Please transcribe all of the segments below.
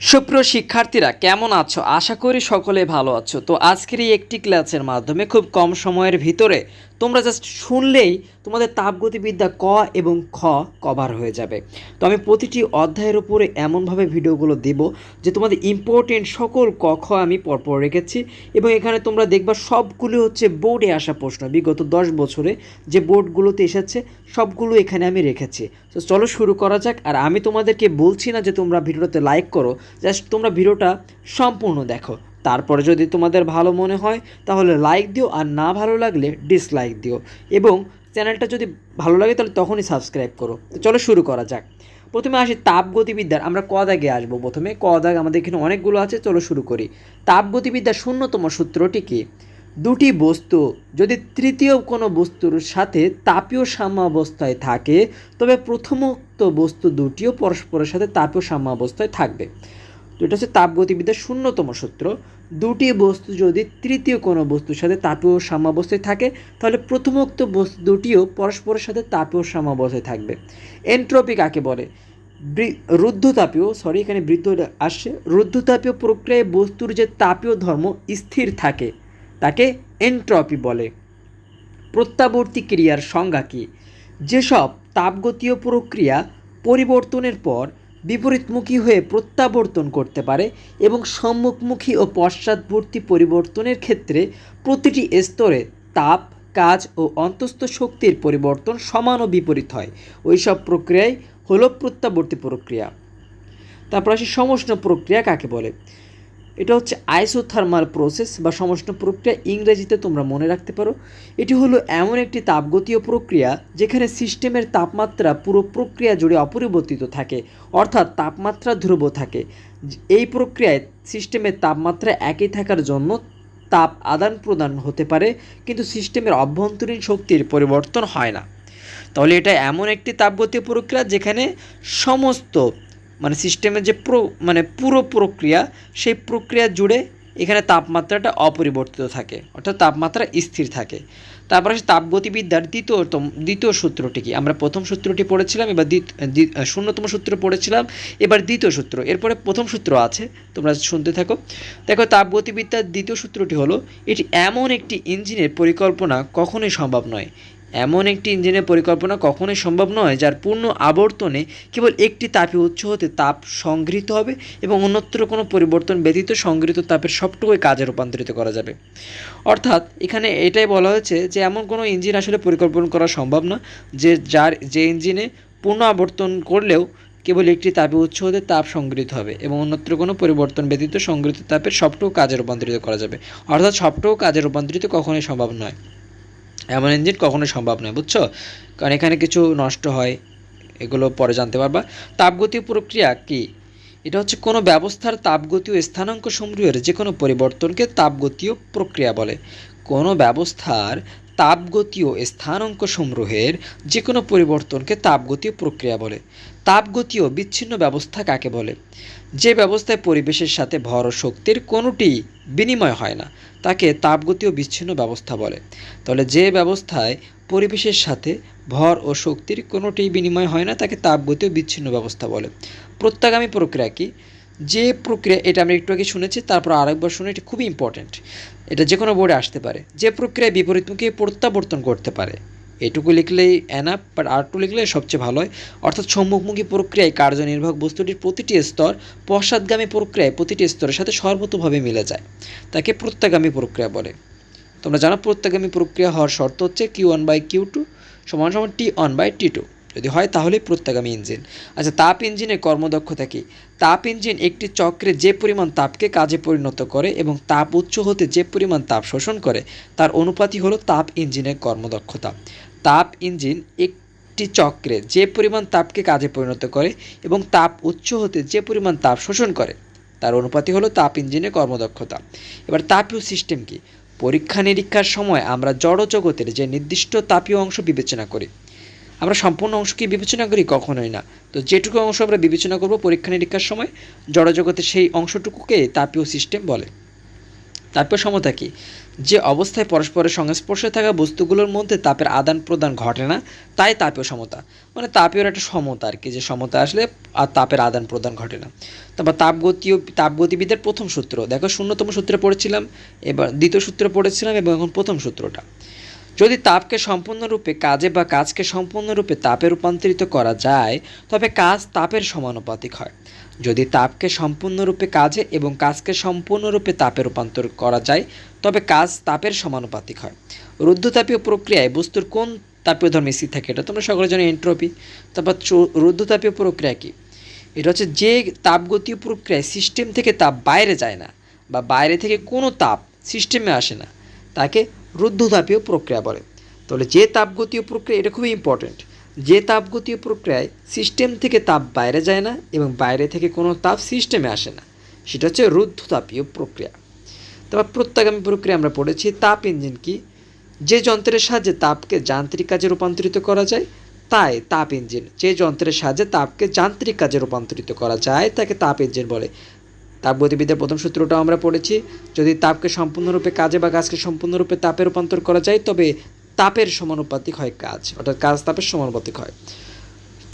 সুপ্রিয় শিক্ষার্থীরা, কেমন আছো? আশা করি সকলে ভালো আছো। তো আজকের এই একটি ক্লাসের মাধ্যমে খুব কম সময়ের ভিতরে তোমরা জাস্ট শুনলেই তোমাদের তাপগতিবিদ্যা ক এবং খ কভার হয়ে যাবে। তো আমি প্রতিটি অধ্যায়ের উপরে এমনভাবে ভিডিওগুলো দেব যে তোমাদের ইম্পর্টেন্ট সকল ক, খ আমি পরপর রেখেছি এবং এখানে তোমরা দেখবা সবগুলো হচ্ছে বোর্ডে আসা প্রশ্ন। বিগত দশ বছরে যে বোর্ডগুলোতে এসেছে, সবগুলো এখানে আমি রেখেছি। তো চলো শুরু করা যাক। আর আমি তোমাদেরকে বলছি না যে তোমরা ভিডিওতে লাইক করো জাস্ট তোমরা ভিডিওটা সম্পূর্ণ দেখো। তারপরে যদি তোমাদের ভালো মনে হয়, তাহলে লাইক দিও, আর না ভালো লাগলে ডিসলাইক দিও। এবং চ্যানেলটা যদি ভালো লাগে, তাহলে তখনই সাবস্ক্রাইব করো। তো চলো শুরু করা যাক। প্রথমে আসি তাপগতিবিদ্যার আমরা ক আসব প্রথমে। ক দাগ আমাদের এখানে অনেকগুলো আছে, চলো শুরু করি। তাপগতিবিদ্যার শূন্যতম সূত্রটি কি? দুটি বস্তু, যদি তৃতীয় কোনো বস্তুর সাথে তাপীয় সাম্যাবস্থায় থাকে, তবে প্রথমোক্ত বস্তু দুটিও পরস্পরের সাথে তাপীয় সাম্যাবস্থায় থাকবে। তো এটা হচ্ছে তাপগতিবিদ্যার শূন্যতম সূত্র। দুটি বস্তু যদি তৃতীয় কোনো বস্তুর সাথে তাপীয় সাম্যাবস্থায় থাকে, তাহলে প্রথমোক্ত বস্তু দুটিও পরস্পরের সাথে তাপীয় সাম্যাবস্থায় থাকবে। এন্ট্রপি কাকে বলে? রুদ্ধতাপীয় সরি এখানে বৃদ্ধ আসছে। রুদ্ধতাপীয় প্রক্রিয়ায় বস্তুর যে তাপীয় ধর্ম স্থির থাকে, তাকে এন্ট্রপি বলে। প্রত্যাবর্তী ক্রিয়ার সংজ্ঞা কী? যেসব তাপগতীয় প্রক্রিয়া পরিবর্তনের পর বিপরীতমুখী হয়ে প্রত্যাবর্তন করতে পারে এবং সম্মুখমুখী ও পশ্চাদবর্তী পরিবর্তনের ক্ষেত্রে প্রতিটি স্তরে তাপ, কাজ ও অন্তস্থ শক্তির পরিবর্তন সমান ও বিপরীত হয়। ওই সব প্রক্রিয়াই হলো প্রত্যাবর্তী প্রক্রিয়া। তারপর আসি সমষ্ণ প্রক্রিয়া কাকে বলে? এটা হচ্ছে আইসোথার্মাল প্রসেস বা সমষ্ণ প্রক্রিয়া, ইংরেজিতে তোমরা মনে রাখতে পারো। এটি হলো এমন একটি তাপগতীয় প্রক্রিয়া যেখানে সিস্টেমের তাপমাত্রা পুরো প্রক্রিয়া জুড়ে অপরিবর্তিত থাকে, অর্থাৎ তাপমাত্রা ধ্রুব থাকে। এই প্রক্রিয়ায় সিস্টেমের তাপমাত্রা একই থাকার জন্য তাপ আদান প্রদান হতে পারে, কিন্তু সিস্টেমের অভ্যন্তরীণ শক্তির পরিবর্তন হয় না। তাহলে এটা এমন একটি তাপগতীয় প্রক্রিয়া যেখানে সমস্ত মানে সিস্টেমের যে প্র মানে পুরো প্রক্রিয়া, সেই প্রক্রিয়া জুড়ে এখানে তাপমাত্রাটা অপরিবর্তিত থাকে, অর্থাৎ তাপমাত্রা স্থির থাকে। তারপরে আসে তাপগতিবিদ্যার দ্বিতীয়তম, দ্বিতীয় সূত্রটি কি? আমরা প্রথম সূত্রটি পড়েছিলাম, এবার শূন্যতম সূত্র পড়েছিলাম, এবার দ্বিতীয় সূত্র। এরপরে প্রথম সূত্র আছে, তোমরা শুনতে থাকো। দেখো, তাপগতিবিদ্যার দ্বিতীয় সূত্রটি হলো, এটি এমন একটি ইঞ্জিনের পরিকল্পনা কখনোই সম্ভব নয়। এমন একটি ইঞ্জিনের পরিকল্পনা কখনোই সম্ভব নয়, যার পূর্ণ আবর্তনে কেবল একটি তাপীয় উৎস হতে তাপ সংগৃহীত হবে এবং অন্যত্র কোনো পরিবর্তন ব্যতীত সংগৃহীত তাপের সবটুকুই কাজে রূপান্তরিত করা যাবে। অর্থাৎ এখানে এটাই বলা হয়েছে যে এমন কোনো ইঞ্জিন আসলে পরিকল্পনা করা সম্ভব না, যে যার, যে ইঞ্জিনে পূর্ণ আবর্তন করলেও কেবল একটি তাপীয় উৎস হতে তাপ সংগৃহীত হবে এবং অন্যত্র কোনো পরিবর্তন ব্যতীত সংগৃহীত তাপের সবটুকু কাজে রূপান্তরিত করা যাবে। অর্থাৎ সবটুকু কাজে রূপান্তরিত কখনোই সম্ভব নয়। এমন ইঞ্জিন কখনো সম্ভব নয়, বুঝছ? কারণ এখানে কিছু নষ্ট হয়, এগুলো পরে জানতে পারবা। তাপগতীয় প্রক্রিয়া কি? এটা হচ্ছে কোনো ব্যবস্থার তাপগতীয় স্থানাঙ্ক সমূহের যে কোনো পরিবর্তনকে তাপগতীয় প্রক্রিয়া বলে। কোনো ব্যবস্থার তাপগতীয় স্থানাঙ্ক সমূহের যে কোনো পরিবর্তনকে তাপগতীয় প্রক্রিয়া বলে। তাপগতীয় বিচ্ছিন্ন ব্যবস্থা কাকে বলে? যে ব্যবস্থায় পরিবেশের সাথে ভর ও শক্তির কোনোটি বিনিময় হয় না, তাকে তাপগতীয় বিচ্ছিন্ন ব্যবস্থা বলে। তাহলে যে ব্যবস্থায় পরিবেশের সাথে ভর ও শক্তির কোনোটি বিনিময় হয় না, তাকে তাপগতীয় বিচ্ছিন্ন ব্যবস্থা বলে। প্রত্যাগামী প্রক্রিয়া কি? যে প্রক্রিয়া, এটা আমরা একটু আগে শুনেছি, তারপর আরেকবার শুনে এটা খুবই ইম্পর্ট্যান্ট এটা যে কোনো বোর্ডে আসতে পারে। যে প্রক্রিয়ায় বিপরীতমুখী প্রত্যাবর্তন করতে পারে। এটুকু লিখলেই অ্যানাপ বাট আরটু লিখলে সবচেয়ে ভালো হয়। অর্থাৎ সম্মুখমুখী প্রক্রিয়ায় কার্যনির্বাহক বস্তুটির প্রতিটি স্তর পশ্চাৎগামী প্রক্রিয়ায় প্রতিটি স্তরের সাথে সর্বতোভাবে মিলে যায়। তাকে প্রত্যাগামী প্রক্রিয়া বলে। তোমরা জানো প্রত্যাগামী প্রক্রিয়া হওয়ার শর্ত হচ্ছে Q one by Q two সমান সমান T one by T two যদি হয় তাহলে প্রত্যাগামী ইঞ্জিন। আচ্ছা তাপ ইঞ্জিনের কর্মদক্ষতা কি? তাপ ইঞ্জিন একটি চক্রে যে পরিমাণ তাপকে কাজে পরিণত করে এবং তাপ উচ্চ হতে যে পরিমাণ তাপ শোষণ করে, তার অনুপাতই হলো তাপ ইঞ্জিনের কর্মদক্ষতা। তাপ ইঞ্জিন একটি চক্রে যে পরিমাণ তাপকে কাজে পরিণত করে এবং তাপ উচ্চ হতে যে পরিমাণ তাপ শোষণ করে, তার অনুপাতই হলো তাপ ইঞ্জিনের কর্মদক্ষতা। এবার তাপীয় সিস্টেম কি? পরীক্ষা নিরীক্ষার সময় আমরা জড় জগতের যে নির্দিষ্ট তাপীয় অংশ বিবেচনা করি, আমরা সম্পূর্ণ অংশকে বিবেচনা করি? কখনোই না। তো যেটুকু অংশ আমরা বিবেচনা করব পরীক্ষা নিরীক্ষার সময় জড়জগতের সেই অংশটুকুকে তাপীয় সিস্টেম বলে। তাপীয় সমতা কি? যে অবস্থায় পরস্পরের সংস্পর্শে থাকা বস্তুগুলোর মধ্যে তাপের আদান প্রদান ঘটে না, তাই তাপীয় সমতা। মানে তাপীয় একটা সমতা আর কি, যে সমতা আসলে আর তাপের আদান প্রদান ঘটে না। তারপর তাপগতীয়, তাপগতিবিদের প্রথম সূত্র। দেখো শূন্যতম সূত্রে পড়েছিলাম, এবার দ্বিতীয় সূত্রে পড়েছিলাম এবং এখন প্রথম সূত্রটা। যদি তাপকে সম্পূর্ণরূপে কাজে বা কাজকে সম্পূর্ণরূপে তাপে রূপান্তরিত করা যায়, তবে কাজ তাপের সমানুপাতিক হয়। যদি তাপকে সম্পূর্ণরূপে কাজে এবং কাজকে সম্পূর্ণরূপে তাপে রূপান্তর করা যায়, তবে কাজ তাপের সমানুপাতিক হয়। রুদ্ধতাপীয় প্রক্রিয়ায় বস্তুর কোন তাপীয় ধর্মে স্থির থাকে এটা তোমরা সকলে জানো, এন্ট্রপি। তারপর রুদ্ধতাপীয় প্রক্রিয়া কী? এটা হচ্ছে যে তাপগতীয় প্রক্রিয়ায় সিস্টেম থেকে তাপ বাইরে যায় না বা বাইরে থেকে কোনো তাপ সিস্টেমে আসে না। তাকে রুদ্ধতাপীয় প্রক্রিয়া বলে। তাহলে যে তাপগতীয় প্রক্রিয়া, এটা খুবই ইম্পর্ট্যান্ট যে তাপগতীয় প্রক্রিয়ায় সিস্টেম থেকে তাপ বাইরে যায় না এবং বাইরে থেকে কোনো তাপ সিস্টেমে আসে না, সেটা হচ্ছে রুদ্ধতাপীয় প্রক্রিয়া। তারপর প্রত্যাগামী প্রক্রিয়া আমরা পড়েছি তাপ ইঞ্জিন কি? যে যন্ত্রের সাহায্যে তাপকে যান্ত্রিক কাজে রূপান্তরিত করা যায়, তাই তাপ ইঞ্জিন। যে যন্ত্রের সাহায্যে তাপকে যান্ত্রিক কাজে রূপান্তরিত করা যায়, তাকে তাপ ইঞ্জিন বলে। তাপগতিবিদ্যার প্রথম সূত্রটাও আমরা পড়েছি, যদি তাপকে সম্পূর্ণরূপে কাজে বা গাছকে সম্পূর্ণরূপে তাপে রূপান্তর করা যায়, তবে তাপের সমানুপাতিক হয় কাজ, অর্থাৎ কাজ তাপের সমানুপাতিক হয়।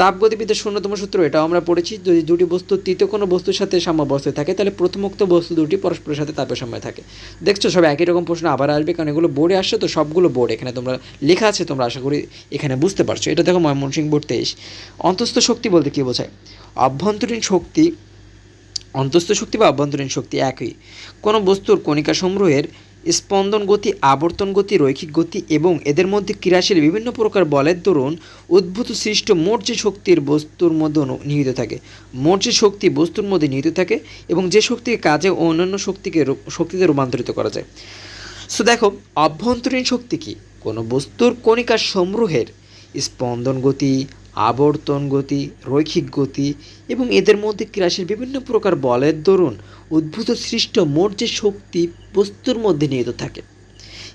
তাপগতিবিদ্যার শূন্যতম সূত্র, এটাও আমরা পড়েছি, যদি দুটি বস্তু তৃতীয় কোনো বস্তুর সাথে সাম্যাবস্থায় থাকে, তাহলে প্রথমোক্ত বস্তু দুটি পরস্পরের সাথে তাপের সময় থাকে। দেখছ, সব একই রকম প্রশ্ন আবার আসবে, কারণ এগুলো বোর্ডে আসছে, তো সবগুলো বোর্ড, এখানে তোমরা লেখা আছে, তোমরা আশা করি এখানে বুঝতে পারছ। এটা দেখো ময়মনসিংহ বোর্ড তেইশ। অন্তস্থ শক্তি বলতে কী বোঝায়? অভ্যন্তরীণ শক্তি, অন্তস্থ শক্তি বা অভ্যন্তরীণ শক্তি একই। কোনো বস্তুর কণিকা সমূহের স্পন্দন গতি, আবর্তন গতি, রৈখিক গতি এবং এদের মধ্যে ক্রিয়াশীল বিভিন্ন প্রকার বলের দরুন উদ্ভূত সৃষ্ট মোট যে শক্তির বস্তুর মধ্যে নিহিত থাকে। মোট যে শক্তি বস্তুর মধ্যে নিহিত থাকে এবং যে শক্তিকে কাজে ও অন্যান্য শক্তিকে শক্তিতে রূপান্তরিত করা যায়। সো দেখো, অভ্যন্তরীণ শক্তি কি? কোনো বস্তুর কণিকা সমূহের স্পন্দন গতি আবর্তন গতি, রৈখিক গতি এবং এদের মধ্যে ক্রিয়াশীল বিভিন্ন প্রকার বলের দরুন উদ্ভূত সৃষ্ট মোট যে শক্তি বস্তুর মধ্যে নিহিত থাকে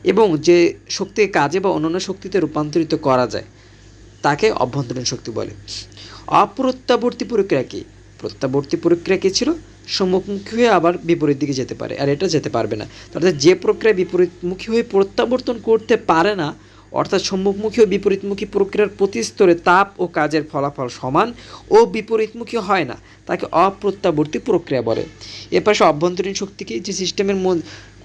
এবং যে শক্তিকে কাজে বা অন্যান্য শক্তিতে রূপান্তরিত করা যায়, তাকে অভ্যন্তরীণ শক্তি বলে। অপ্রত্যাবর্তী প্রক্রিয়া কি? প্রত্যাবর্তী প্রক্রিয়া কী ছিল? সম্মুখমুখী হয়ে আবার বিপরীত দিকে যেতে পারে, আর এটা যেতে পারবে না। অর্থাৎ যে প্রক্রিয়া বিপরীতমুখী হয়ে প্রত্যাবর্তন করতে পারে না অর্থাৎ সম্মুখমুখী ও বিপরীতমুখী প্রক্রিয়ার প্রতি স্তরে তাপ ও কাজের ফলাফল সমান ও বিপরীতমুখী হয় না, তাকে অপ্রত্যাবর্তী প্রক্রিয়া বলে। এর পাশে অভ্যন্তরীণ শক্তি কি যে সিস্টেমের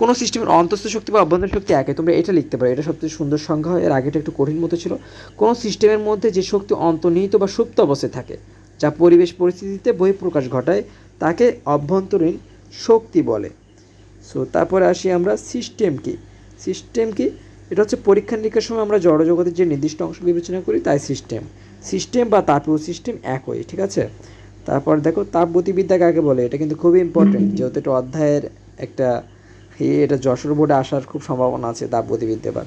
কোনো সিস্টেমের অন্তস্থ শক্তি বা অভ্যন্তরীণ শক্তি একই তোমরা এটা লিখতে পারো, এটা সবচেয়ে সুন্দর সংজ্ঞা হয়, এর আগেটা একটু কঠিন মতো ছিল। কোনো সিস্টেমের মধ্যে যে শক্তি অন্তর্নিহিত বা সুপ্ত অবস্থায় থাকে, যা পরিবেশ পরিস্থিতিতে বহিঃপ্রকাশ ঘটায়, তাকে অভ্যন্তরীণ শক্তি বলে। সো তারপরে আসি আমরা সিস্টেম কি সিস্টেম কি এটা হচ্ছে পরীক্ষা নিরীক্ষার সময় আমরা জড়জগতের যে নির্দিষ্ট অংশ বিবেচনা করি তাই সিস্টেম সিস্টেম বা তাপীয় সিস্টেম একই ঠিক আছে? তারপর দেখো তাপগতিবিদ্যা কাকে বলে? এটা কিন্তু খুবই ইম্পর্টেন্ট যেহেতু এটা অধ্যায়ের একটা এ, এটা যশোর বোর্ডে আসার খুব সম্ভাবনা আছে তাপগতিবিদ্যা বা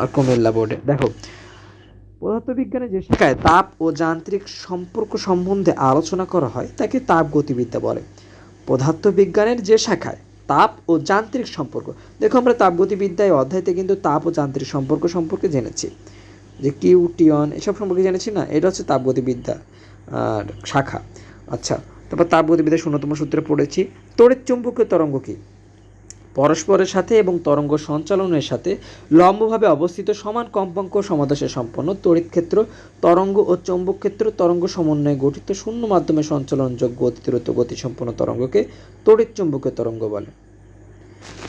আর কুমিল্লা বোর্ডে। দেখো পদার্থবিজ্ঞানে যে শাখায় তাপ ও যান্ত্রিক সম্পর্ক সম্বন্ধে আলোচনা করা হয় তাকে তাপগতিবিদ্যা বলে। পদার্থবিজ্ঞানের যে শাখায় তাপ ও যান্ত্রিক সম্পর্ক। দেখো আমরা তাপগতিবিদ্যায় অধ্যায়তে কিন্তু তাপ ও যান্ত্রিক সম্পর্ক সম্পর্কে জেনেছি। যে কিউ টিয়ন এসব সম্পর্কে জেনেছি না? এটা হচ্ছে তাপগতিবিদ্যা, আর শাখা। আচ্ছা তারপর তাপগতিবিদ্যা শূন্যতম সূত্রে পড়েছি, তড়িৎ চুম্বকীয় তরঙ্গ কী? পরস্পরের সাথে এবং তরঙ্গ সঞ্চালনের সাথে লম্বভাবে অবস্থিত সমান কম্পাঙ্ক সমাদেশে সম্পন্ন তড়িৎ ক্ষেত্র, তরঙ্গ ও চৌম্বক ক্ষেত্র, তরঙ্গ সমন্বয়ে গঠিত শূন্য মাধ্যমে সঞ্চালনযোগ্য অতিদ্রুত গতিসম্পন্ন তরঙ্গকে তড়িৎ চুম্বকীয় তরঙ্গ বলে।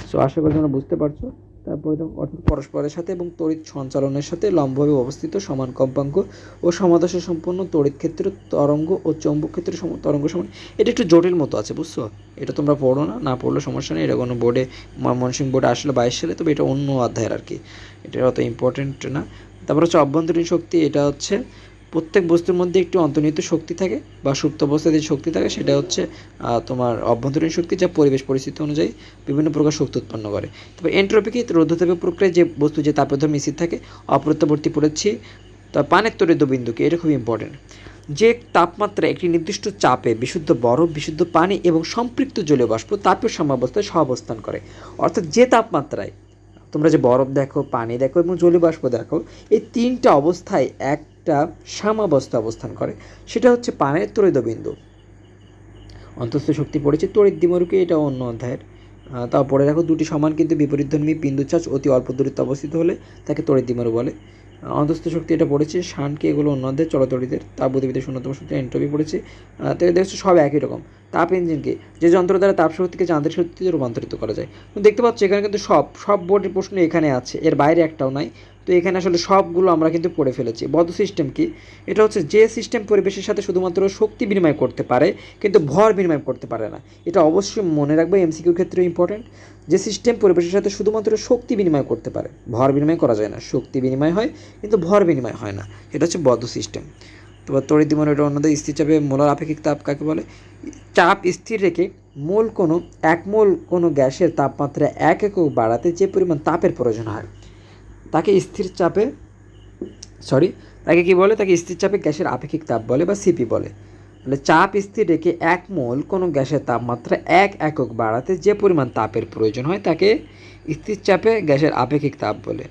সো আশা করি তোমরা বুঝতে পারছ। তারপরে অর্থাৎ পরস্পরের সাথে এবং তড়িৎ সঞ্চালনের সাথে লম্বভাবে অবস্থিত সমান কম্পাঙ্ক ও সমাদশে সম্পন্ন তড়িৎ ক্ষেত্র তরঙ্গ ও চৌম্বক ক্ষেত্রে তরঙ্গ সমান। এটা একটু জটিল মতো আছে, বুঝছ? এটা তোমরা পড়ো না না পড়লে সমস্যা নেই। এটা কোনো বোর্ডে, ময়মনসিংহ বোর্ডে আসলে বাইশ সালে, তবে এটা অন্য অধ্যায়ের আর কি। এটা অত ইম্পর্টেন্ট না। তারপর হচ্ছে অভ্যন্তরীণ শক্তি, এটা হচ্ছে প্রত্যেক বস্তুর মধ্যে একটি অন্তর্নিহিত শক্তি থাকে বা সুপ্ত অবস্থায় যে শক্তি থাকে, সেটা হচ্ছে তোমার অভ্যন্তরীণ শক্তি যা পরিবেশ পরিস্থিতি অনুযায়ী বিভিন্ন প্রকার শক্তি উৎপন্ন করে। তবে এন্ট্রপি কি রোধতাপীয় প্রক্রিয়ায় যে বস্তু যে তাপের মিশ্রিত থাকে, অপ্রত্যাবর্তী পড়েছি, তা পানের তরিত বিন্দুকে, এটা খুব ইম্পর্টেন্ট যে তাপমাত্রা একটি নির্দিষ্ট চাপে বিশুদ্ধ বরফ, বিশুদ্ধ পানি এবং সম্পৃক্ত জলীয় বাষ্প তাপীয় সাম্যাবস্থায় সহাবস্থান করে। অর্থাৎ যে তাপমাত্রায় তোমরা যে বরফ দেখো, পানি দেখো এবং জলীয় বাষ্প দেখো, এই তিনটা অবস্থায় একটা সাম্যাবস্থা অবস্থান করে। সেটা হচ্ছে পানের তরিত বিন্দু অন্তস্থ শক্তি পড়েছে তড়িৎ দ্বিমরুকে এটা অন্য অধ্যায়ের। পড়ে রাখো দুটি সমান কিন্তু বিপরীতধর্মী বিন্দু অতি অল্প দূরত্বে অবস্থিত হলে তাকে তড়িৎ দ্বিমেরু বলে। অন্তস্থ শক্তি এটা পড়েছে, শানকে এগুলো অন্যদের চলতড়িদের তাপ গতিবিদ্যার শূন্যতম সূত্রে এন্ট্রপি পড়েছে। তো দেখছ সব একই রকম। তাপ ইঞ্জিনকে, যে যন্ত্র দ্বারা তাপ শক্তিকে যান্ত্রিক শক্তিতে রূপান্তরিত করা যায়। দেখতে পাচ্ছ এখানে কিন্তু সব সব বোর্ডের প্রশ্ন এখানে আছে, এর বাইরে একটাও নাই। তো এখানে আসলে সবগুলো আমরা কিন্তু পড়ে ফেলেছি। বদ্ধ সিস্টেম কি? এটা হচ্ছে যে সিস্টেম পরিবেশের সাথে শুধুমাত্র শক্তি বিনিময় করতে পারে, কিন্তু ভর বিনিময় করতে পারে না। এটা অবশ্যই মনে রাখবে এমসিকিউর ক্ষেত্রে ইম্পর্টেন্ট যে সিস্টেম পরিবেশের সাথে শুধুমাত্র শক্তি বিনিময় করতে পারে, ভর বিনিময় করা যায় না। শক্তি বিনিময় হয়, কিন্তু ভর বিনিময় হয় না। এটা হচ্ছে বদ্ধ সিস্টেম তো তড়িৎ দ্বিমন এটা অন্যদের স্থির চাপে মোলার আপেক্ষিক তাপ কাকে বলে? চাপ স্থির রেখে মোল কোনো, এক মোল কোনো গ্যাসের তাপমাত্রা এক একক বাড়াতে যে পরিমাণ তাপের প্রয়োজন হয় তাকে স্থির চাপে সরি তাকে কি বলে? তাকে স্থির চাপে গ্যাসের আপেক্ষিক তাপ বলে বা সিপি বলে। তাহলে চাপ স্থির রেখে এক মোল কোনো গ্যাসের তাপমাত্রা এক একক বাড়াতে যে পরিমাণ তাপের প্রয়োজন হয় তাকে স্থির চাপে গ্যাসের আপেক্ষিক তাপ বলে।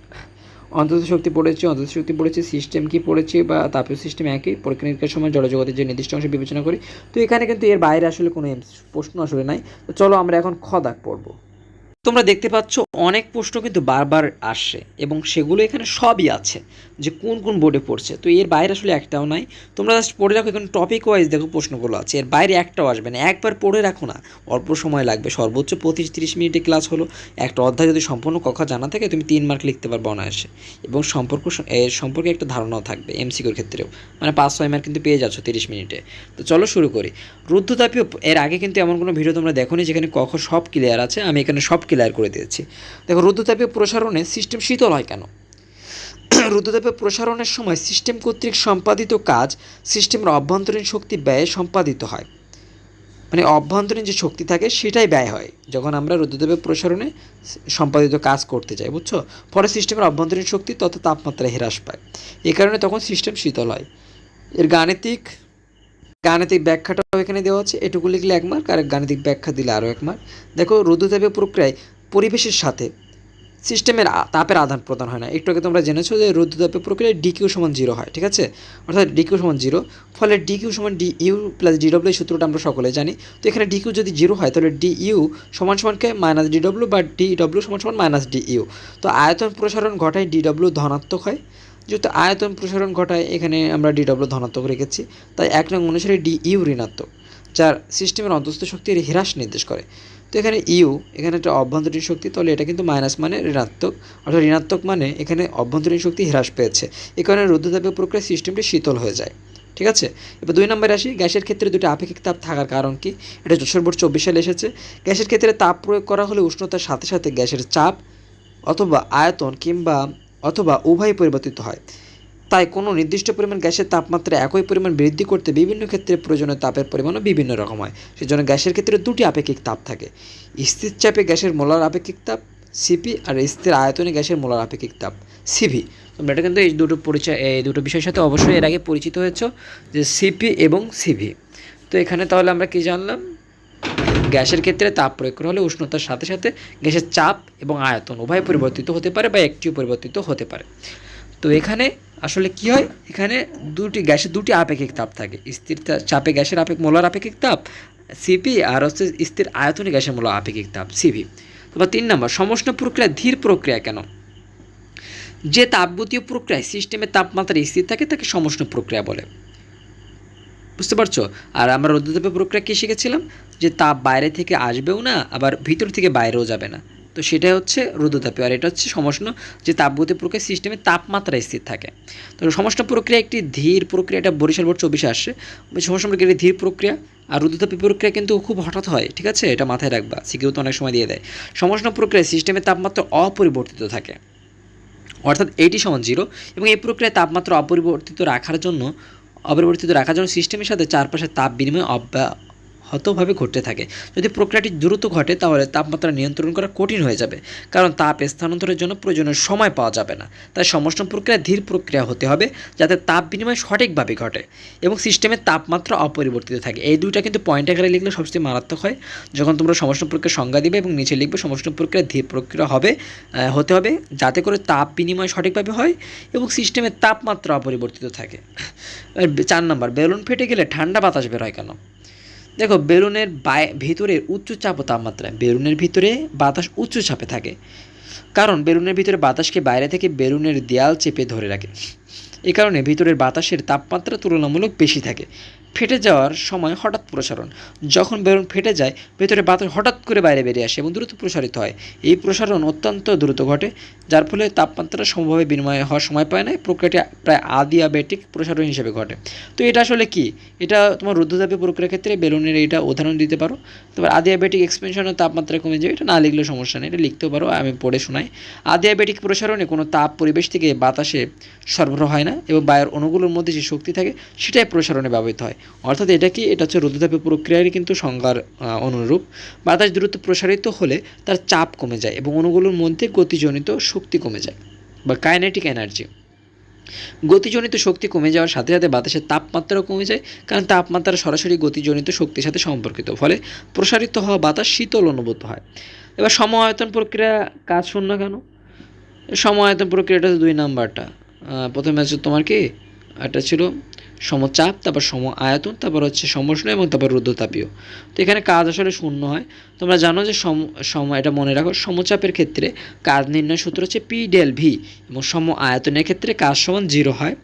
অন্তত শক্তি পড়েছে, অন্তত শক্তি পড়েছে সিস্টেম কি পড়েছে বা তাপীয় সিস্টেম একই? পরীক্ষা সময় জড়জগতের যে নির্দিষ্ট অংশ বিবেচনা করি। তো এখানে কিন্তু এর বাইরে আসলে কোনো প্রশ্ন আসলে নাই। তো চলো আমরা এখন খদাক পড়ব। তোমরা দেখতে পাচ্ছ অনেক প্রশ্ন কিন্তু বারবার আসছে এবং সেগুলো এখানে সবই আছে যে কোন কোন বোর্ডে পড়ছে। তো এর বাইরে আসলে একটাও নাই। তোমরা জাস্ট পড়ে রাখো, এখানে টপিক ওয়াইজ দেখো প্রশ্নগুলো আছে। এর বাইরে একটাও আসবে না। একবার পড়ে রাখো না। অল্প সময় লাগবে। সর্বোচ্চ পঁচিশ তিরিশ মিনিটে ক্লাস হলো। একটা অধ্যায় যদি সম্পূর্ণ কথা জানা থাকে, তুমি তিন মার্ক লিখতে পারবে অনায়াসে। এবং সম্পর্ক এর সম্পর্কে একটা ধারণাও থাকবে এমসিকিউর ক্ষেত্রেও। মানে পাঁচ, ছয় মার্ক কিন্তু পেয়ে যাচ্ছ তিরিশ মিনিটে। তো চলো শুরু করি। রুদ্ধতাপীয়, এর আগে কিন্তু এমন কোনো ভিডিও তোমরা দেখোনি যেখানে কখ সব ক্লিয়ার আছে? আমি এখানে সব ক্লিয়ার করে দিয়েছি। দেখো রুদ্ধতাপীয় প্রসারণে সিস্টেম শীতল হয় কেন? রুদ্ধতাপীয় প্রসারণের সময় সিস্টেম কর্তৃক সম্পাদিত কাজ সিস্টেমের অভ্যন্তরীণ শক্তি ব্যয়ে সম্পাদিত হয়। মানে অভ্যন্তরীণ যে শক্তি থাকে, সেটাই ব্যয় হয় যখন আমরা রুদ্রদেবের প্রসারণে সম্পাদিত কাজ করতে যাই, বুঝছ? ফলে সিস্টেমের অভ্যন্তরীণ শক্তি তত তাপমাত্রা হ্রাস পায়। এই কারণে তখন সিস্টেম শীতল হয়। এর গাণিতিক গাণিতিক ব্যাখ্যাটাও এখানে দেওয়া আছে। এটুকু লিখলে এক মার্ক, আর গাণিতিক ব্যাখ্যা দিলে আরও এক মার্ক। দেখো রুদ্রতাপীয় প্রক্রিয়ায় পরিবেশের সাথে সিস্টেমের তাপের আদান প্রদান হয় না। একটু আগে তোমরা জেনেছো যে রুদ্রতাপীয় প্রক্রিয়ায় ডিকিউ সমান জিরো হয়, ঠিক আছে? অর্থাৎ ডিকিউ সমান জিরো ফলে ডিকিউ সমান ডি ইউ প্লাস ডিডব্লিউ এই সূত্রটা আমরা সকলে জানি। তো এখানে ডিকিউ যদি জিরো হয়, তাহলে ডি ইউ সমান সমানকে মাইনাস ডিডব্লিউ বা ডি ডব্লিউ সমান সমান মাইনাস ডি ইউ তো আয়তন প্রসারণ ঘটায় ডিডব্লিউ ধনাত্মক হয়। যেহেতু আয়তন প্রসারণ ঘটায়, এখানে আমরা ডিডব্লিউ ধনাত্মক রেখেছি। তাই এক নং অনুসারে ডি ইউ ঋণাত্মক, যার সিস্টেমের অন্তস্থ শক্তির হ্রাস নির্দেশ করে। তো এখানে ইউ এখানে একটা অভ্যন্তরীণ শক্তি, তাহলে এটা কিন্তু মাইনাস মানে ঋণাত্মক। অর্থাৎ ঋণাত্মক মানে এখানে অভ্যন্তরীণ শক্তি হ্রাস পেয়েছে। এই কারণে রুদ্ধতাপীয় প্রক্রিয়া সিস্টেমটি শীতল হয়ে যায়। ঠিক আছে? এবার দুই নম্বরে আসি। গ্যাসের ক্ষেত্রে দুটো আপেক্ষিক তাপ থাকার কারণ কি? এটা যশোর বোর্ড চব্বিশ সালে এসেছে। গ্যাসের ক্ষেত্রে তাপ প্রয়োগ করা হলে উষ্ণতার সাথে সাথে গ্যাসের চাপ অথবা আয়তন কিংবা অথবা উভয় পরিবর্তিত হয়। তাই কোনো নির্দিষ্ট পরিমাণ গ্যাসের তাপমাত্রা একই পরিমাণ বৃদ্ধি করতে বিভিন্ন ক্ষেত্রে প্রয়োজনীয় তাপের পরিমাণও বিভিন্ন রকম হয়। সেজন্য গ্যাসের ক্ষেত্রে দুটি আপেক্ষিক তাপ থাকে। স্থির চাপে গ্যাসের মোলার আপেক্ষিক তাপ, সিপি, আর স্থির আয়তনে গ্যাসের মোলার আপেক্ষিক তাপ, সিভি। তোমরা এটা কিন্তু এই দুটো পরিচয়, এই দুটো বিষয়ের সাথে অবশ্যই এর আগে পরিচিত হয়েছো যে সিপি এবং সিভি। তো এখানে তাহলে আমরা কী জানলাম? গ্যাসের ক্ষেত্রে তাপ প্রয়োগ করা হলে উষ্ণতার সাথে সাথে গ্যাসের চাপ এবং আয়তন উভয় পরিবর্তিত হতে পারে বা একটিও পরিবর্তিত হতে পারে। তো এখানে আসলে কি হয়? এখানে দুটি গ্যাসের দুটি আপেক্ষিক তাপ থাকে। স্থির চাপে গ্যাসের আপেক মোলার আপেক্ষিক তাপ সিপি আর হচ্ছে স্থির আয়তনে গ্যাসের মোলার আপেক্ষিক তাপ সিভি তারপর তিন নম্বর, সমষ্ণ প্রক্রিয়া ধীর প্রক্রিয়া কেন? যে তাপগতীয় প্রক্রিয়ায় সিস্টেমের তাপমাত্রা স্থির থাকে, তাকে সমষ্ণ প্রক্রিয়া বলে। বুঝতে পারছ? আর আমরা রৌদ্রতাপের প্রক্রিয়া কী শিখেছিলাম? যে তাপ বাইরে থেকে আসবেও না, আবার ভিতর থেকে বাইরেও যাবে না। তো সেটাই হচ্ছে রুদ্রতাপীয় আর এটা হচ্ছে সমষ্ণ যে তাপগতি প্রক্রিয়া সিস্টেমে তাপমাত্রা স্থির থাকে। তো সমষ্ণ প্রক্রিয়া একটি ধীর প্রক্রিয়া, এটা বরিশাল বোর্ড চব্বিশে আসছে সমষ্ণ প্রক্রিয়া একটি ধীর প্রক্রিয়া, আর রুদ্রতাপী প্রক্রিয়া কিন্তু খুব হঠাৎ হয়, ঠিক আছে? এটা মাথায় রাখবা, সিকিউ তো অনেক সময় দিয়ে দেয়। সমষ্ণ প্রক্রিয়ায় সিস্টেমের তাপমাত্রা অপরিবর্তিত থাকে। অর্থাৎ এইটি সমান জিরো এবং এই প্রক্রিয়ায় তাপমাত্রা অপরিবর্তিত রাখার জন্য, অপরিবর্তিত রাখার জন্য সিস্টেমের সাথে চারপাশে তাপ বিনিময় অব্যাহতভাবে ঘটতে থাকে। যদি প্রক্রিয়াটি দ্রুত ঘটে, তাহলে তাপমাত্রা নিয়ন্ত্রণ করা কঠিন হয়ে যাবে, কারণ তাপ স্থানান্তরের জন্য প্রয়োজনীয় সময় পাওয়া যাবে না। তাই সমষ্ণ প্রক্রিয়া ধীর প্রক্রিয়া হতে হবে, যাতে তাপ বিনিময় সঠিকভাবে ঘটে এবং সিস্টেমের তাপমাত্রা অপরিবর্তিত থাকে। এই দুইটা কিন্তু পয়েন্ট আকারে লিখলে সবচেয়ে মারাত্মক হয়। যখন তোমরা সমষ্ণ প্রক্রিয়ার সংজ্ঞা দিবে এবং নিচে লিখবে সমষ্ণ প্রক্রিয়া ধীর প্রক্রিয়া হবে হতে হবে, যাতে করে তাপ বিনিময় সঠিকভাবে হয় এবং সিস্টেমের তাপমাত্রা অপরিবর্তিত থাকে। চার নম্বর, বেলুন ফেটে গেলে ঠান্ডা বাতাস বের হয় কেন? দেখো, বেলুনের বায়, ভিতরে উচ্চ চাপ ও তাপমাত্রা বেলুনের ভিতরে বাতাস উচ্চ চাপে থাকে। কারণ বেলুনের ভিতরে বাতাসকে বাইরে থেকে বেলুনের দেয়াল চেপে ধরে রাখে। এ কারণে ভিতরের বাতাসের তাপমাত্রা তুলনামূলক বেশি থাকে। ফেটে যাওয়ার সময় হঠাৎ প্রসারণ। যখন বেলুন ফেটে যায়, ভেতরে বাতাস হঠাৎ করে বাইরে বেরিয়ে আসে এবং দ্রুত প্রসারিত হয়। এই প্রসারণ অত্যন্ত দ্রুত ঘটে, যার ফলে তাপমাত্রা সমভাবে বিনিময় হওয়ার সময় পায় না প্রক্রিয়াটি প্রায় আদিয়াবেটিক প্রসারণ হিসেবে ঘটে। তো এটা আসলে কি? এটা তোমার রুদ্ধতাপীয় প্রক্রিয়ার ক্ষেত্রে বেলুনের এইটা উদাহরণ দিতে পারো। তারপর আদিয়াবেটিক এক্সপেনশনের তাপমাত্রা কমে যাবে, এটা না লিখলেও সমস্যা নেই, এটা লিখতেও পারো, আমি পড়ে শোনাই। আদিয়াবেটিক প্রসারণে কোনো তাপ পরিবেশ থেকে বাতাসে সরবরাহ হয় না এবং বায়ুর অণুগুলোর মধ্যে যে শক্তি থাকে, সেটাই প্রসারণে ব্যবহৃত হয়। অর্থাৎ এটা কি? এটা হচ্ছে রুদ্ধতাপীয় প্রক্রিয়ারই কিন্তু সংজ্ঞার অনুরূপ। বাতাস দ্রুত প্রসারিত হলে তার চাপ কমে যায় এবং অণুগুলোর মধ্যে গতিজনিত শক্তি কমে যায় বা কাইনেটিক এনার্জি গতিজনিত শক্তি কমে যাওয়ার সাথে সাথে বাতাসের তাপমাত্রাও কমে যায়, কারণ তাপমাত্রা সরাসরি গতিজনিত শক্তির সাথে সম্পর্কিত। ফলে প্রসারিত হওয়া বাতাস শীতল অনুভূত হয়। এবার সমায়তন প্রক্রিয়া কাজ শূন্য কেন? সমায়তন প্রক্রিয়াটা দুই নাম্বারটা। প্রথমে আছে তোমার কি? একটা ছিল সমচাপ, তারপর সম আয়তন তারপর হচ্ছে সমষ্ণ এবং তারপর রুদ্ধতাপীয়। তো এখানে কাজ আসলে শূন্য হয়। তোমরা জানো যে সম এটা মনে রাখো, সমচাপের ক্ষেত্রে কাজ নির্ণয় সূত্র হচ্ছে পি ডেল ভি এবং সম আয়তনের ক্ষেত্রে কাজ সমান জিরো হয়।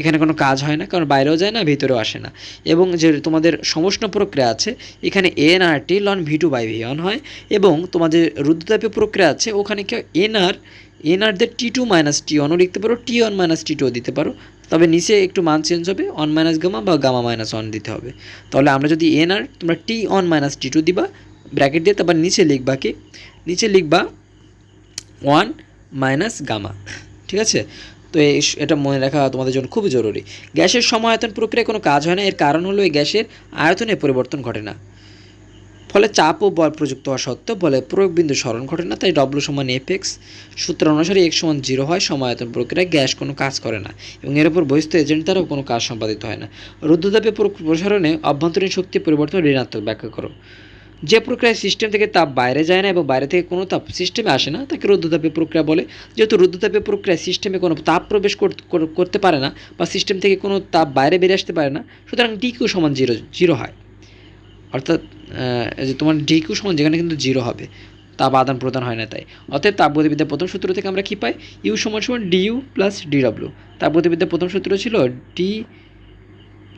এখানে কোনো কাজ হয় না, কারণ বাইরেও যায় না, ভিতরেও আসে না। এবং যে তোমাদের সমষ্ণ প্রক্রিয়া আছে, এখানে N R T ln V two by V one হয় এবং তোমাদের রুদ্ধতাপীয় প্রক্রিয়া আছে, ওখানে কেউ এন আর এন আর দের টি টু মাইনাস টি অনও লিখতে পারো টি ওয়ান মাইনাস টি টুও দিতে পারো। তবে নিচে একটু মান চেঞ্জ হবে অন মাইনাস গামা বা গামা মাইনাস অন দিতে হবে। তাহলে আমরা যদি এন আর তোমরা T one minus T two দিবা ব্র্যাকেট দিয়ে তারপর নিচে লিখবা কি? নিচে লিখবা ওয়ান মাইনাস গামা ঠিক আছে? তো এই এটা মনে রাখা তোমাদের জন্য খুবই জরুরি। গ্যাসের সমায়তন প্রক্রিয়ায় কোনো কাজ হয় না, এর কারণ হলো এই গ্যাসের আয়তনে পরিবর্তন ঘটে না। ফলে চাপ ও বল প্রযুক্ত হওয়া সত্ত্বেও বলে প্রয়োগ বিন্দু স্মরণ ঘটে না, তাই ডব্লু সমান এফ এক্স সূত্র অনুসারে এক্স সমান জিরো হয়, সমায়তন প্রক্রিয়ায় গ্যাস কোনো কাজ করে না এবং এর উপর বহিস্থ এজেন্ট দ্বারাও কোনো কাজ সম্পাদিত হয় না। প্রক- প্রসারণে অভ্যন্তরীণ শক্তি পরিবর্তন ঋণাত্মক ব্যাখ্যা করো। যে প্রক্রিয়ায় সিস্টেম থেকে তাপ বাইরে যায় না এবং বাইরে থেকে কোনো তাপ সিস্টেমে আসে না, তাকে রুদ্ধতাপীয় প্রক্রিয়া বলে। যেহেতু রুদ্ধতাপীয় প্রক্রিয়ায় সিস্টেমে কোনো তাপ প্রবেশ কর- কর- করতে পারে না বা সিস্টেম থেকে কোনো তাপ বাইরে বেরিয়ে আসতে পারে না, সুতরাং ডিকিউ সমান জিরো জিরো হয়। অর্থাৎ যে তোমার ডি কিউ সমান যেখানে কিন্তু জিরো হবে তাপ আদান প্রদান হয় না তাই। অতএব তাপগতিবিদ্যার প্রথম সূত্র থেকে আমরা কী পাই? ইউ সমান সমান ডিইউ প্লাস ডিডব্লিউ তাপগতিবিদ্যার প্রথম সূত্র ছিল ডি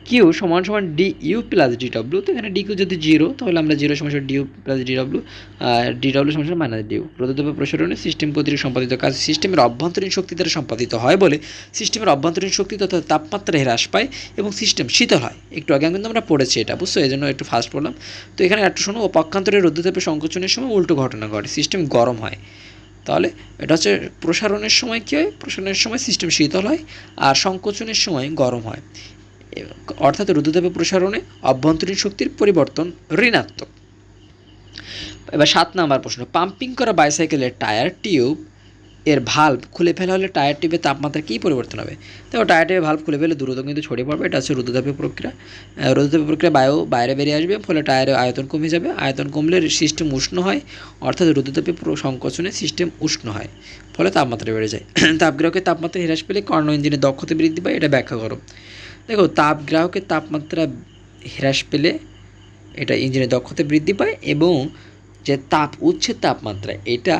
কিউ সমান সমান D U plus D W তো এখানে ডি কিউ যদি জিরো তাহলে আমরা জিরো সমান D U plus D W D W সমান সমান মাইনাস ডিউ রোধতাপ প্রসারণে সিস্টেম কর্তৃক সম্পাদিত কাজ সিস্টেমের অভ্যন্তরীণ শক্তি দ্বারা সম্পাদিত হয় বলে সিস্টেমের অভ্যন্তরীণ শক্তি তথা তাপমাত্রা হ্রাস পায় এবং সিস্টেম শীতল হয়। একটু আগে কিন্তু আমরা পড়েছি এটা, বুঝছ? এই জন্য একটু ফাস্ট পড়লাম। তো এখানে একটু শোনো ও পক্ষান্তরে রোধতাপের সংকোচনের সময় উল্টো ঘটনা ঘটে সিস্টেম গরম হয়। তাহলে এটা হচ্ছে প্রসারণের সময় কী হয়? প্রসারণের সময় সিস্টেম শীতল হয়, আর সংকোচনের সময় গরম হয়। অর্থাৎ রুদ্ধতাপে প্রসারণে অভ্যন্তরীণ শক্তির পরিবর্তন ঋণাত্মক। এবার সাত নাম্বার প্রশ্ন পাম্পিং করা বাইসাইকেলের টায়ার টিউব এর ভাল্ব খুলে ফেলা হলে টায়ার টিউবের তাপমাত্রা কী পরিবর্তন হবে? তো টায়ার টিউবের ভাল্ব খুলে ফেলে দ্রুত কিন্তু ছড়িয়ে পড়বে এটা হচ্ছে রুদ্ধতাপীয় প্রক্রিয়া। আহ, প্রক্রিয়া বায়ু বাইরে বেরিয়ে আসবে ফলে টায়ারের আয়তন কমে যাবে। আয়তন কমলে সিস্টেম উষ্ণ হয় অর্থাৎ রুদ্ধতাপীয় সংকোচনে সিস্টেম উষ্ণ হয় ফলে তাপমাত্রা বেড়ে যায়। তাপগ্রাহকের তাপমাত্রা হ্রাস পেলে কর্ণ ইঞ্জিনের দক্ষতা বৃদ্ধি পায় এটা ব্যাখ্যা করো। দেখো তাপগ্রাহকের তাপমাত্রা হ্রাস পেলে এটা ইঞ্জিনের দক্ষতা বৃদ্ধি পায় এবং যে তাপ উচ্ছের তাপমাত্রা, এটা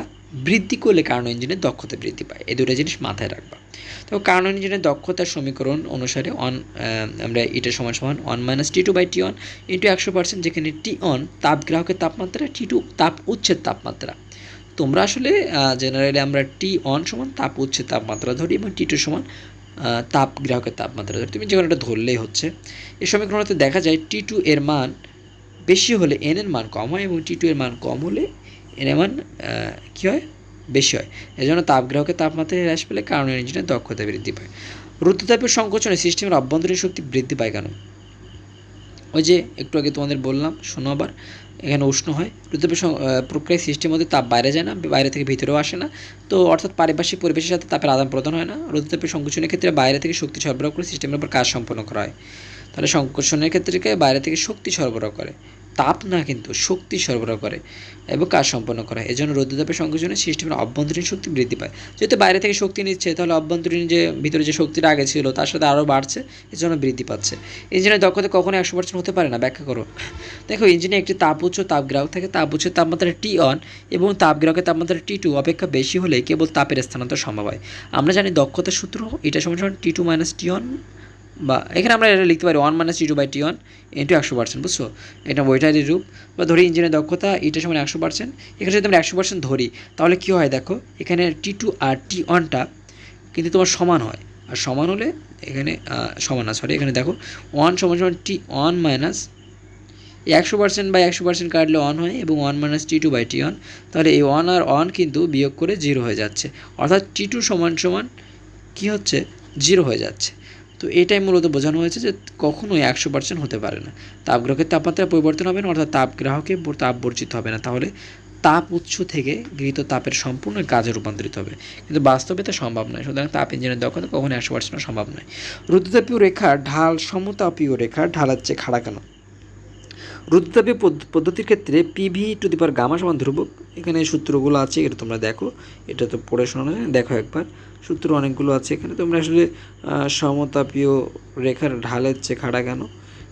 বৃদ্ধি করলে কারণ ইঞ্জিনের দক্ষতা বৃদ্ধি পায়। এই দুটো জিনিস মাথায় রাখবা। তো কারণ ইঞ্জিনের দক্ষতার সমীকরণ অনুসারে অন আমরা এটা সমান সমান one minus T two by T one into একশো পার্সেন্ট যেখানে টি অন তাপগ্রাহকের তাপমাত্রা টি টু তাপ উচ্ছের তাপমাত্রা। তোমরা আসলে জেনারেলি আমরা টি অন সমান তাপ উচ্ছের তাপমাত্রা ধরি এবং টি টু সমান তাপ, গ্রাহকের তাপমাত্রা। ধরে তুমি যেখানে এটা ধরলেই হচ্ছে। এই সমীকরণতে দেখা যায় টি টু এর মান বেশি হলে এন এর মান কম হয় এবং টি টু এর মান কম হলে এন এর মান কী হয়? বেশি হয়। এজন্য তাপগ্রাহকের তাপমাত্রা হ্রাস পেলে কারণ ইঞ্জিনের দক্ষতা বৃদ্ধি পায়। রুদ্ধতাপের সংকোচনে সিস্টেমের অভ্যন্তরীণ শক্তি বৃদ্ধি পায় কেন? ওই যে একটু আগে তোমাদের বললাম, শোনো আবার, এখানে উষ্ণ হয়। রুদ্ধতাপের প্রক্রিয়া সৃষ্টির মধ্যে তাপ বাইরে যায় না, বাইরে থেকে ভিতরেও আসে না। তো অর্থাৎ পারিপার্শ্বিক পরিবেশের সাথে তাপের আদান প্রদান হয় না। ঋতুতাপের সংকোচনের ক্ষেত্রে বাইরে থেকে শক্তি সরবরাহ করে সিস্টেমের উপর কাজ সম্পন্ন করা হয়। তাহলে সংকোচনের ক্ষেত্রে বাইরে থেকে শক্তি সরবরাহ করে। তাপ না কিন্তু শক্তি সরবরাহ করে এবং কাজ সম্পন্ন করা এজন্য রৌদ্রতাপের সংকোচনে সিস্টেমের অভ্যন্তরীণ শক্তি বৃদ্ধি পায়। যেহেতু বাইরে থেকে শক্তি নিচ্ছে, তাহলে অভ্যন্তরীণ যে ভিতরে যে শক্তিটা আগে ছিল, তার সাথে আরও বাড়ছে, এজন্য বৃদ্ধি পাচ্ছে। ইঞ্জিনের দক্ষতা কখনো একশো পার্সেন্ট হতে পারে না, ব্যাখ্যা করো। দেখো, ইঞ্জিনে একটি তাপ উচ্চ তাপগ্রাহক থাকে, তাপ উচ্চ তাপমাত্রা টি অন এবং তাপগ্রাহকের তাপমাত্রা টি টু অপেক্ষা বেশি হলে কেবল তাপের স্থানান্তর সম্ভব হয়। আমরা জানি দক্ষতার সূত্র, এটা সমান সমান T two minus T one বা এখানে আমরা এটা লিখতে পারি one minus T two by T one into একশো পার্সেন্ট বুঝছ? এটা ওয়েটারি রূপ। বা ধরি ইঞ্জিনের দক্ষতা, এটা সমান একশো পার্সেন্ট এখানে যদি আমরা একশো পার্সেন্ট ধরি, তাহলে কী হয় দেখো, এখানে টি টু আর টি ওয়ানটা কিন্তু তোমার সমান হয়। আর সমান হলে এখানে সমান না সরি এখানে দেখো ওয়ান সমান সমান টি ওয়ান মাইনাস একশো পার্সেন্ট বা একশো পার্সেন্ট কাটলে অন হয় এবং one minus T two by T one তাহলে এই ওয়ান আর অন কিন্তু বিয়োগ করে জিরো হয়ে যাচ্ছে। অর্থাৎ টি টু সমান সমান কী হচ্ছে? জিরো হয়ে যাচ্ছে। তো এটাই মূলত বোঝানো হয়েছে যে কখনোই একশো পার্সেন্ট হতে পারে না। তাপগ্রাহকের তাপমাত্রা পরিবর্তন হবে না, অর্থাৎ তাপগ্রাহকে তাপ বর্জিত হবে না। তাহলে তাপ উৎস থেকে গৃহীত তাপের সম্পূর্ণ কাজে রূপান্তরিত হবে। কিন্তু বাস্তবে তা সম্ভব নয়। সুতরাং তাপ ইঞ্জিনের দক্ষতা কখনো একশো পার্সেন্ট সম্ভব নয়। রুদ্রতাপীয় রেখা ঢাল, সমতাপীয় রেখার ঢালার চেয়ে খাড়া কেন? রুদ্রতাপীয় পদ্ধ- পদ্ধতির ক্ষেত্রে PV to the power gamma সমান ধ্রুবক। এখানে সূত্রগুলো আছে, এটা তোমরা দেখো। এটা তো পড়ে শোনা দেখো একবার। সূত্র অনেকগুলো আছে এখানে। তোমরা আসলে সমতাপীয় রেখার ঢালের চেয়ে খাড়া কেন?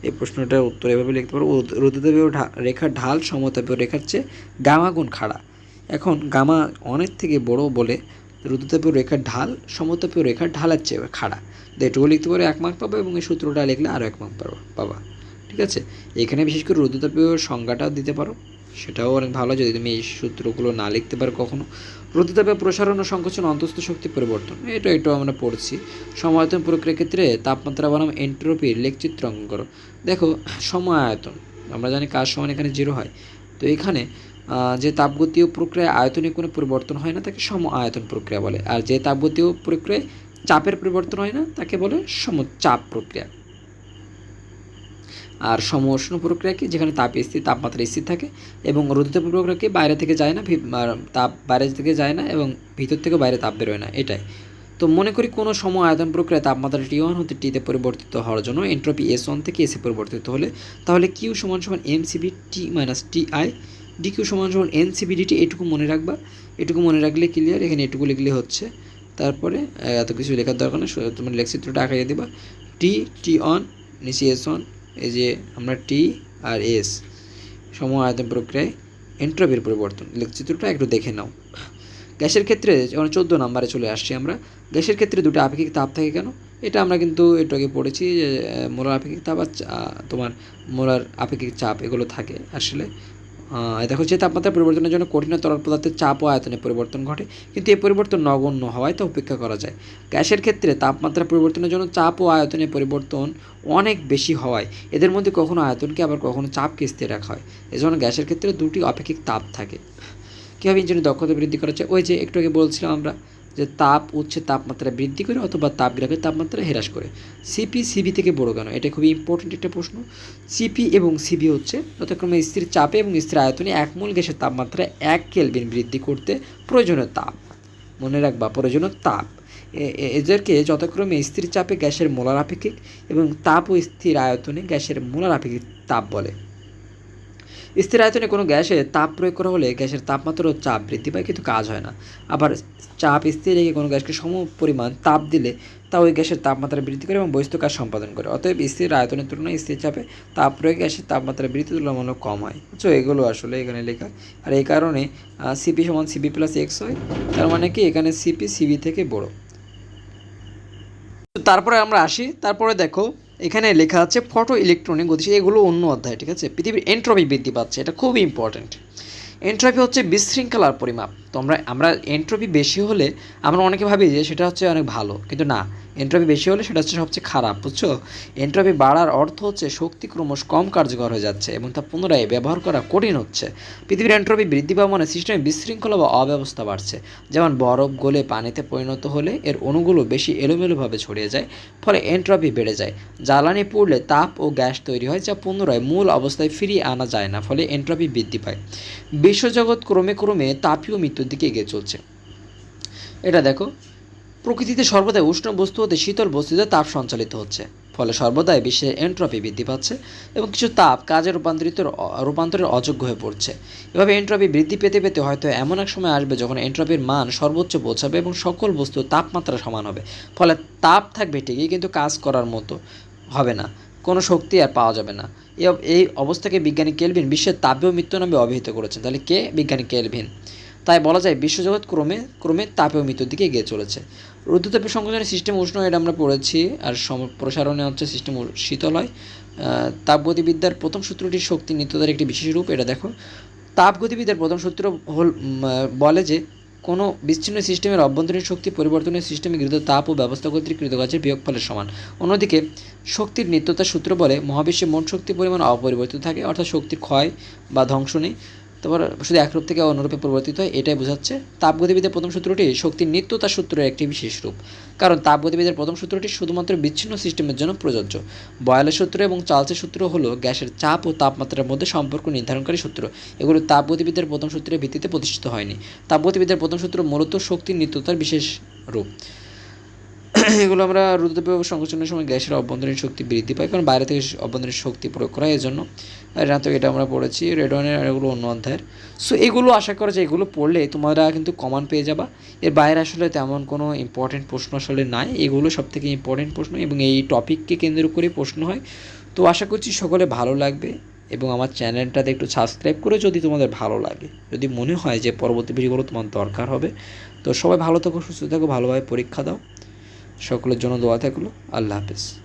এই প্রশ্নটার উত্তর এভাবে লিখতে পারো। রুদ- রুদ্রতাপীয় ঢা- রেখার ঢাল সমতাপীয় রেখার চেয়ে গামা গুণ খাড়া। এখন গামা অনেক থেকে বড় বলে রুদ্রতাপীয় রেখার ঢাল সমতাপীয় রেখার ঢালের চেয়ে খাড়া। এটুকু লিখতে পারো, এক মার্ক পাবো এবং এই সূত্রটা লিখলে আরও এক মার্ক পাবো, পাবা। ঠিক আছে? এখানে বিশেষ করে রুদ্রতাপীয় সংজ্ঞাটাও দিতে পারো। সেটাও অনেক ভালো, যদি তুমি এই সূত্রগুলো না লিখতে পারো কখনো। রুদ্রতাপীয় প্রসারণ ও সংকোচন, অন্তস্থ শক্তি পরিবর্তন এটা একটু আমরা পড়ছি। সমায়তন প্রক্রিয়ার ক্ষেত্রে তাপমাত্রা বনাম এন্ট্রোপির লেখচিত্র অঙ্কন করো। দেখো সমায়তন আমরা জানি কাজ সমান এখানে জিরো হয়। তো এখানে যে তাপগতীয় প্রক্রিয়ায় আয়তনে কোনো পরিবর্তন হয় না, তাকে সম আয়তন প্রক্রিয়া বলে। আর যে তাপগতীয় প্রক্রিয়ায় চাপের পরিবর্তন হয় না, তাকে বলে সমচাপ প্রক্রিয়া। আর সমউষ্ণ প্রক্রিয়া কি যেখানে তাপ স্থির, তাপমাত্রা স্থির থাকে এবং রোদিতাপ প্রক্রিয়া কি বাইরে থেকে যায় না তাপ বাইরে থেকে যায় না এবং ভিতর থেকে বাইরে তাপ বেরোয় না, এটাই। তো মনে করি কোনো সম আয়তন প্রক্রিয়ায় তাপমাত্রা টি ওয়ান হতে টিতে পরিবর্তিত হওয়ার জন্য এন্ট্রপি এস ওয়ান থেকে এসে পরিবর্তিত হলে তাহলে কিউ সমান সমান M CB T minus T I D Q সমান সমান এন সিবি ডিটি এটুকু মনে রাখবা। এটুকু মনে রাখলে ক্লিয়ার এখানে এটুকু লিখলে হচ্ছে। তারপরে এত কিছু লেখার দরকার শুধু তোমার লেখচিত্রটা আঁকাইয়ে দিবা। টি টি অন নিচে এস অন এই যে আমরা টি আর এস সম আয়তন প্রক্রিয়ায় এন্ট্রপির পরিবর্তন। লেখচিত্রটা একটু দেখে নাও। গ্যাসের ক্ষেত্রে যখন চোদ্দ নাম্বারে চলে আসছি আমরা, গ্যাসের ক্ষেত্রে দুটো আপেক্ষিক তাপ থাকে কেন? এটা আমরা কিন্তু আগে পড়েছি যে মোলার আপেক্ষিক তাপ আর তোমার মোলার আপেক্ষিক চাপ এগুলো থাকে আসলে। দেখো যে তাপমাত্রা পরিবর্তনের জন্য কঠিন তরল পদার্থের চাপ ও আয়তনে পরিবর্তন ঘটে। কিন্তু এই পরিবর্তন নগণ্য হওয়ায় তা উপেক্ষা করা যায়। গ্যাসের ক্ষেত্রে তাপমাত্রা পরিবর্তনের জন্য চাপ ও আয়তনে পরিবর্তন অনেক বেশি হওয়ায় এদের মধ্যে কখনো আয়তনকে আবার কখনো চাপকে স্থির রাখা হয়। এজন্য গ্যাসের ক্ষেত্রে দুটি অপেক্ষিক তাপ থাকে। কীভাবে ইঞ্জিনের দক্ষতা বৃদ্ধি করা যায়? ওই যে একটু আগে বলছিলাম আমরা যে তাপ উচ্ছে তাপমাত্রা বৃদ্ধি করে অথবা তাপ গ্রাহকের তাপমাত্রা হ্রাস করে। সিপি সিবি থেকে বড় কেন? এটা খুবই ইম্পর্টেন্ট একটা প্রশ্ন। সিপি এবং সিবি হচ্ছে যথাক্রমে স্থির চাপে এবং স্থির আয়তনে এক মূল গ্যাসের তাপমাত্রা এক কেলভিন বৃদ্ধি করতে প্রয়োজনীয় তাপ। মনে রাখবা, প্রয়োজনীয় তাপ। এদেরকে যথাক্রমে স্থির চাপে গ্যাসের মোলার আপেক্ষিক এবং তাপ ও স্থির আয়তনে গ্যাসের মোলার আপেক্ষিক তাপ বলে। স্থির আয়তনে কোনো গ্যাসে তাপ প্রয়োগ করা হলে গ্যাসের তাপমাত্রা ও চাপ বৃদ্ধি পায়, কিন্তু কাজ হয় না। আবার চাপ স্থির রেখে কোনো গ্যাসকে সম পরিমাণ তাপ দিলে তা ওই গ্যাসের তাপমাত্রা বৃদ্ধি করে এবং বহিস্থ কাজ সম্পাদন করে। অতএব স্থির আয়তনের তুলনায় স্থির চাপে তাপ প্রয়োগে গ্যাসের তাপমাত্রা বৃদ্ধি তুলনামূলক কম হয়। তো এগুলো আসলে এখানে লেখা। আর এই কারণে সিপি সমান সিপি প্লাস এক্স হয়, তার মানে কি এখানে সিপি সিবি থেকে বড়। তারপরে আমরা আসি। তারপরে দেখো এখানে লেখা আছে ফটো ইলেকট্রনিক গতিশীল, এগুলো অন্য অধ্যায়, ঠিক আছে? পৃথিবীর এন্ট্রপি বৃদ্ধি পাচ্ছে, এটা খুবই ইম্পর্ট্যান্ট এন্ট্রপি হচ্ছে বিশৃঙ্খলার পরিমাপ। তো আমরা আমরা এন্ট্রপি বেশি হলে আমরা অনেকে ভাবি যে সেটা হচ্ছে অনেক ভালো, কিন্তু না। এন্ট্রপি বেশি হলে সেটা হচ্ছে সবচেয়ে খারাপ, বুঝছ? এন্ট্রপি বাড়ার অর্থ হচ্ছে শক্তি ক্রমশ কম কার্যকর হয়ে যাচ্ছে এবং তা পুনরায় ব্যবহার করা কঠিন হচ্ছে। পৃথিবীর এন্ট্রপি বৃদ্ধি পাওয়া মানে সিস্টেমে বিশৃঙ্খলা বা অব্যবস্থা বাড়ছে। যেমন বরফ গলে পানিতে পরিণত হলে এর অণুগুলো বেশি এলোমেলোভাবে ছড়িয়ে যায়, ফলে এন্ট্রপি বেড়ে যায়। জ্বালানি পুড়লে তাপ ও গ্যাস তৈরি হয়, যা পুনরায় মূল অবস্থায় ফিরিয়ে আনা যায় না, ফলে এন্ট্রপি বৃদ্ধি পায়। বিশ্বজগৎ ক্রমে ক্রমে তাপীয় মৃত্যুর দিকে এগিয়ে চলছে। এটা দেখো প্রকৃতিতে সর্বদাই উষ্ণ বস্তু হতে শীতল বস্তুতে তাপ সঞ্চালিত হচ্ছে। ফলে সর্বদাই বিশ্বের এন্ট্রপি বৃদ্ধি পাচ্ছে এবং কিছু তাপ কাজে রূপান্তরিত রূপান্তরের অযোগ্য হয়ে পড়ছে। এভাবে এন্ট্রপি বৃদ্ধি পেতে পেতে হয়তো এমন এক সময় আসবে যখন এন্ট্রপির মান সর্বোচ্চ পৌঁছাবে এবং সকল বস্তু তাপমাত্রা সমান হবে। ফলে তাপ থাকবে ঠিকই কিন্তু কাজ করার মতো হবে না। কোনো শক্তি আর পাওয়া যাবে না। এই অবস্থাকে বিজ্ঞানী কেলভিন বিশ্বের তাপীয় মৃত্যু নামে অভিহিত করেছেন। তাহলে কে বিজ্ঞানী কেলভিন? তাই বলা যায় বিশ্বজগৎ ক্রমে ক্রমে তাপীয় মৃত্যুর দিকে এগিয়ে চলেছে। রুদ্রতাপীয় সংকোচনের সিস্টেম উষ্ণ এটা আমরা পড়েছি, আর সম- প্রসারণে হচ্ছে সিস্টেম শীতল হয়। তাপগতিবিদ্যার প্রথম সূত্রটি শক্তি নিত্যতার একটি বিশেষ রূপ, এটা দেখো। তাপগতিবিদ্যার প্রথম সূত্র হল বলে যে কোনো বিচ্ছিন্ন সিস্টেমের অভ্যন্তরীণ শক্তি পরিবর্তনের সিস্টেমে গৃহীত তাপ ও ব্যবস্থা কর্তৃক কৃতকাজের বিয়োগফলের সমান। অন্যদিকে শক্তির নিত্যতার সূত্র বলে মহাবিশ্বে মোট শক্তির পরিমাণ অপরিবর্তিত থাকে, অর্থাৎ শক্তির ক্ষয় বা ধ্বংস নেই। তারপর শুধু একরূপ থেকে অন্যরূপে পরিবর্তিত হয়, এটাই বোঝাচ্ছে। তাপগতিবিদ্যার প্রথম সূত্রটি শক্তির নিত্যতা সূত্রের একটি বিশেষ রূপ। কারণ তাপগতিবিদ্যার প্রথম সূত্রটি শুধুমাত্র বিচ্ছিন্ন সিস্টেমের জন্য প্রযোজ্য। বয়লের সূত্র এবং চার্লসের সূত্র হলো গ্যাসের চাপ ও তাপমাত্রার মধ্যে সম্পর্ক নির্ধারণকারী সূত্র। এগুলো তাপগতিবিদ্যার প্রথম সূত্রের ভিত্তিতে প্রতিষ্ঠিত হয়নি। তাপগতিবিদ্যার প্রথম সূত্র মূলত শক্তির নিত্যতার বিশেষ রূপ। এগুলো আমরা রুদ্রতাপীয় সংকোচনের সময় গ্যাসের অভ্যন্তরীণ শক্তি বৃদ্ধি পায়, কারণ বাইরে থেকে অভ্যন্তরীণ শক্তি প্রয়োগ করা এজন্য। আর না এটা আমরা পড়েছি রেডওয়ানের আর এগুলো অন্য অধ্যায়ের। সো এগুলো আশা করা যায়, এগুলো পড়লে তোমরা কিন্তু কমান পেয়ে যাবা। এর বাইরে আসলে তেমন কোনো ইম্পর্টেন্ট প্রশ্ন আসলে নাই। এগুলো সব থেকে ইম্পর্টেন্ট প্রশ্ন এবং এই টপিককে কেন্দ্র করে প্রশ্ন হয়। তো আশা করছি সকলে ভালো লাগবে এবং আমার চ্যানেলটাতে একটু সাবস্ক্রাইব করে যদি তোমাদের ভালো লাগে। যদি মনে হয় যে পরবর্তী ভিডিওগুলো তোমার দরকার হবে। তো সবাই ভালো থাকো, সুস্থ থাকো, ভালোভাবে পরীক্ষা দাও। সকলের জন্য দোয়া থাকল। আল্লাহ হাফেজ।